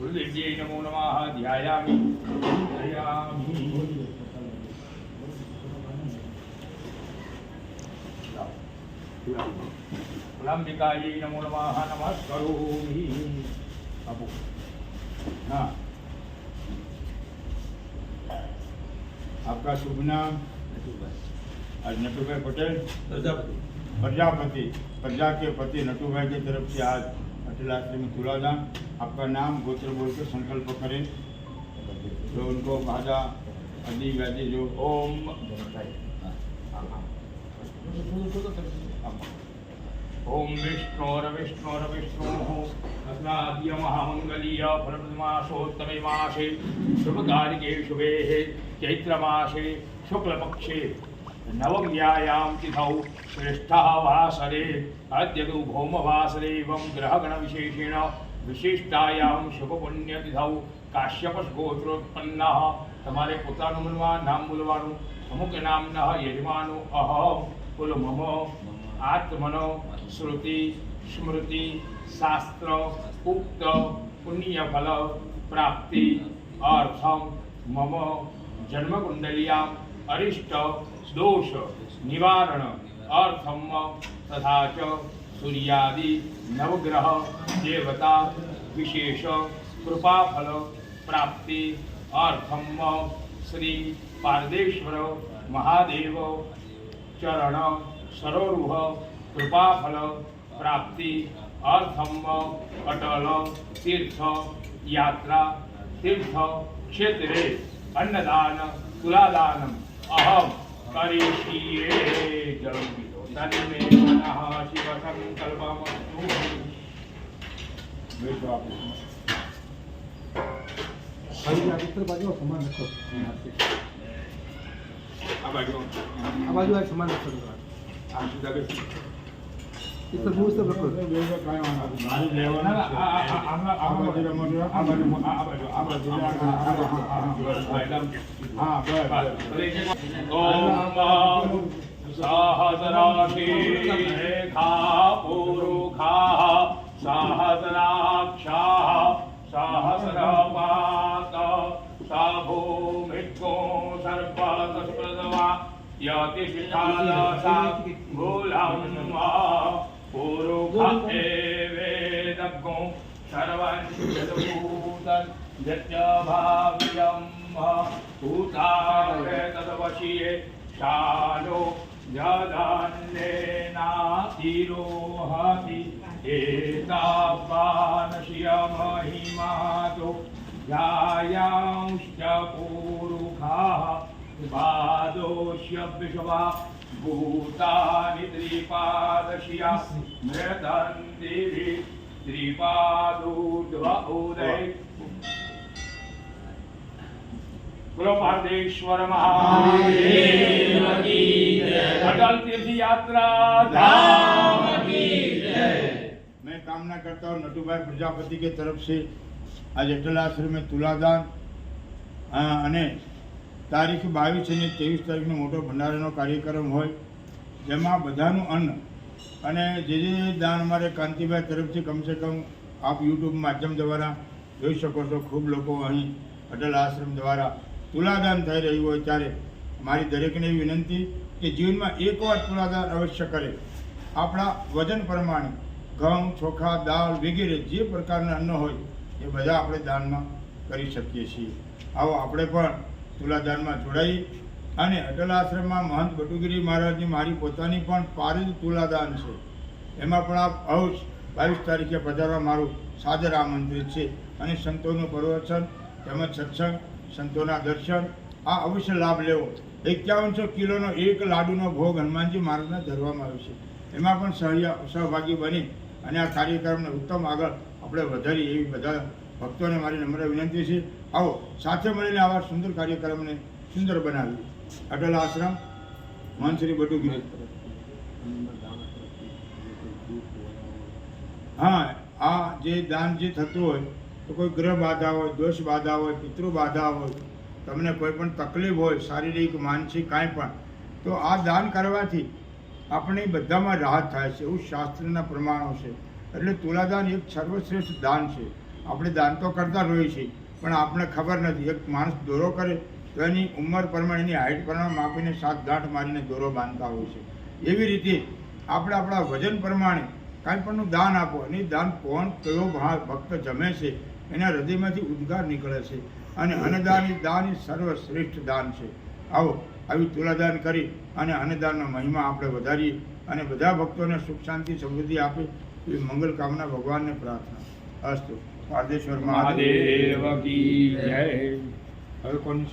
नमो आपका शुभ नाम? आज नटूभाई पटेल। प्रजापति। प्रजापति। प्रजा के पति नटूभाई की तरफ़ से आज अटल आश्रम में तुलादान आपका नाम गोत्र बोल के संकल्प करें तो उनको बाधा आदि व्याधि जो ओम ओम विष्णोरविष्णोरविष्णोः अस्माद्य महामङ्गलीय फलप्रदमासोत्तमे मासे शुभकारिके शुभेः चैत्रमासे शुक्लपक्षे नवम्यायां तिथौ श्रेष्ठः वासरे अद्य तु भौमवासरे एवं ग्रहगणविशेषेण વિશિષ્ટાયામ શુભ પુણ્યતિથૌ કાશ્યપ ગોત્રોત્પન્નઃ તમારે પોતાનું બોલવા નામ બોલવાનું, અમુક નામના યજમાનો, અહ બોલો મમ, આત્મનો, શ્રુતિ, સ્મૃતિ, શાસ્ત્ર ઉક્ત પુણ્યફલ, પ્રાપ્તિ, અર્થમ, મમ જન્મકુંડલિયામ અરિષ્ટ, દોષ, નિવારણ અર્થમ તથા ચ સૂર્યાદિ નવગ્રહ દેવતા વિશેષ કૃપાફલ પ્રાપ્તિ અર્થમ શ્રી પારદેશ્વર મહાદેવ ચરણ સરોરુહ કૃપાફલ પ્રાપ્તિ અર્થમ અટલ તીર્થ યાત્રા તીર્થ ક્ષેત્રે અન્નદાન તુલાદાન અહમ કરીશીએ જલમ तन्मे मनः शिवसङ्कल्पमस्तु समान रखो अब आगे अब आगे समान रखो आप सीधा इतना मूव सब रखो ओम सहस्राशीखा पुरुखा सहस्राक्षा सहस्रपात स भूमिको सर्पसस्पृतवा यतिशिखालसा भूलं पुरुख एवेदज्ञो सर्वभूतं यज्ञभाव्यं भूता तदवशीये शालो भूतावे तदवशीये शालो जदान्नेनातिरोहति एतावानश्यमहिमातो ध्यायांश्च पूरुखाः पादोष्य विषवा भूतानि त्रिपादश्या मृदन्ति त्रिपादूर्ध्व उदय કુલપાર્દેશ્વર અટલ તીર્થ મેં કામના કરતા હું નટુભાઈ પ્રજાપતિ કે તરફથી આજે અટલ આશ્રમે તુલાદાન અને તારીખ બાવીસ અને ત્રેવીસ તારીખનો મોટો ભંડારાનો કાર્યક્રમ હોય જેમાં બધાનું અન્ન અને જે જે દાન મારે કાંતિભાઈ તરફથી કમસે કમ આપ યુટ્યુબ માધ્યમ દ્વારા જોઈ શકો છો ખૂબ લોકો અહીં અટલ આશ્રમ દ્વારા તુલાદાન થઈ રહ્યું હોય ત્યારે મારી દરેકને વિનંતી કે જીવનમાં એકવાર તુલાદાન અવશ્ય કરે. આપણા વજન પ્રમાણે ઘઉં, ચોખા, દાળ વગેરે જે પ્રકારના અન્ન હોય એ બધા આપણે દાનમાં કરી શકીએ છીએ. આવો આપણે પણ તુલાદાનમાં જોડાઈ અને અટલ આશ્રમમાં મહંત બટુગીરી મહારાજની મારી પોતાની પણ પારિત તુલાદાન છે. એમાં પણ આપ અવશ્ય બાવીસ તારીખે પધારવા મારું સાદર આમંત્રિત છે. અને સંતોનું પ્રવચન તેમજ સત્સંગ સંતોના દર્શન, આ અવશ્ય લાભ લેવો. એકાવનસો કિલોનો એક લાડુનો ભોગ હનુમાનજી મહારાજને ધરવામાં આવ્યો છે. એમાં પણ સહયા સહભાગી બની અને આ કાર્યક્રમને ઉત્તમ આગળ આપણે વધારી એવી બધા ભક્તોને મારી નમ્ર વિનંતી છે. આવો, સાથે મળીને આવા સુંદર કાર્યક્રમને સુંદર બનાવીએ. અટલ આશ્રમ મનશ્રી બધું ગીત હા, આ જે દાન જે થતું હોય તો કોઈ ગ્રહ બાધા હોય દોષ બાધા હોય, પિતૃ બાધા હોય, તમને કોઈ પણ તકલીફ હોય, શારીરિક, માનસિક, કાંઈ પણ, તો આ દાન કરવાથી આપણે બધામાં રાહત થાય છે, એવું શાસ્ત્રના પ્રમાણો છે. એટલે તુલાદાન એક સર્વશ્રેષ્ઠ દાન છે. આપણે દાન તો કરતા જ હોઈએ છીએ, પણ આપણે ખબર નથી. એક માણસ દોરો કરે, તો એની ઉંમર પ્રમાણે, એની હાઇટ પ્રમાણે માપીને સાત ગાંઠ મારીને દોરો બાંધતા હોય છે. એવી રીતે આપણે આપણા વજન પ્રમાણે કાંઈ પણનું દાન આપો. અને દાન કોણ, કયો ભક્ત જમે છે એના હૃદયમાંથી ઉદ્ગાર નીકળે છે અને અન્નદાન દાન એ સર્વશ્રેષ્ઠ દાન છે. આવો, આવી તુલાદાન કરી અને અન્નદાનનો મહિમા આપણે વધારીએ અને બધા ભક્તોને સુખ, શાંતિ, સમૃદ્ધિ આપે એવી મંગલ કામના ભગવાનને પ્રાર્થના. અસ્તુ. પારદેશ્વર મહાદેવ. હવે કોની